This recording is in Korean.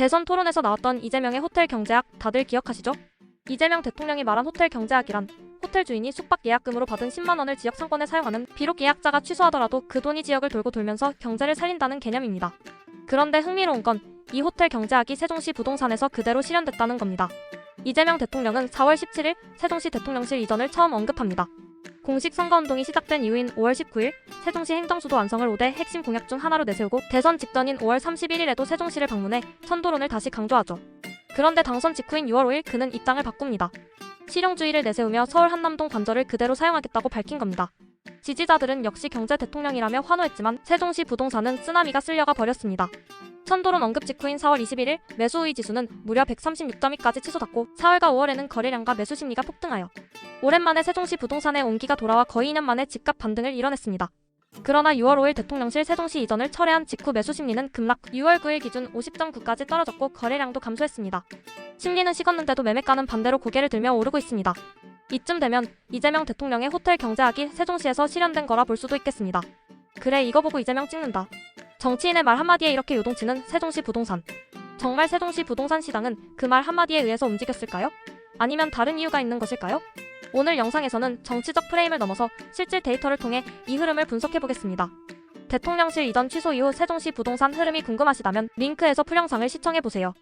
대선 토론에서 나왔던 이재명의 호텔 경제학 다들 기억하시죠? 이재명 대통령이 말한 호텔 경제학이란 호텔 주인이 숙박 예약금으로 받은 10만 원을 지역 상권에 사용하는 비록 예약자가 취소하더라도 그 돈이 지역을 돌고 돌면서 경제를 살린다는 개념입니다. 그런데 흥미로운 건 이 호텔 경제학이 세종시 부동산에서 그대로 실현됐다는 겁니다. 이재명 대통령은 4월 17일 세종시 대통령실 이전을 처음 언급합니다. 공식 선거운동이 시작된 이후인 5월 19일 세종시 행정수도 완성을 5대 핵심 공약 중 하나로 내세우고 대선 직전인 5월 31일에도 세종시를 방문해 천도론을 다시 강조하죠. 그런데 당선 직후인 6월 5일 그는 입장을 바꿉니다. 실용주의를 내세우며 서울 한남동 관절을 그대로 사용하겠다고 밝힌 겁니다. 지지자들은 역시 경제 대통령이라며 환호했지만 세종시 부동산은 쓰나미가 쓸려가 버렸습니다. 천도론 언급 직후인 4월 21일 매수 우위 지수는 무려 136점위까지 치솟았고 4월과 5월에는 거래량과 매수 심리가 폭등하여 오랜만에 세종시 부동산의 온기가 돌아와 거의 2년 만에 집값 반등을 이뤄냈습니다. 그러나 6월 5일 대통령실 세종시 이전을 철회한 직후 매수 심리는 급락 6월 9일 기준 50.9까지 떨어졌고 거래량도 감소했습니다. 심리는 식었는데도 매매가는 반대로 고개를 들며 오르고 있습니다. 이쯤 되면 이재명 대통령의 호텔 경제학이 세종시에서 실현된 거라 볼 수도 있겠습니다. 그래 이거 보고 이재명 찍는다. 정치인의 말 한마디에 이렇게 요동치는 세종시 부동산. 정말 세종시 부동산 시장은 그 말 한마디에 의해서 움직였을까요? 아니면 다른 이유가 있는 것일까요? 오늘 영상에서는 정치적 프레임을 넘어서 실질 데이터를 통해 이 흐름을 분석해 보겠습니다. 대통령실 이전 취소 이후 세종시 부동산 흐름이 궁금하시다면 링크에서 풀 영상을 시청해 보세요.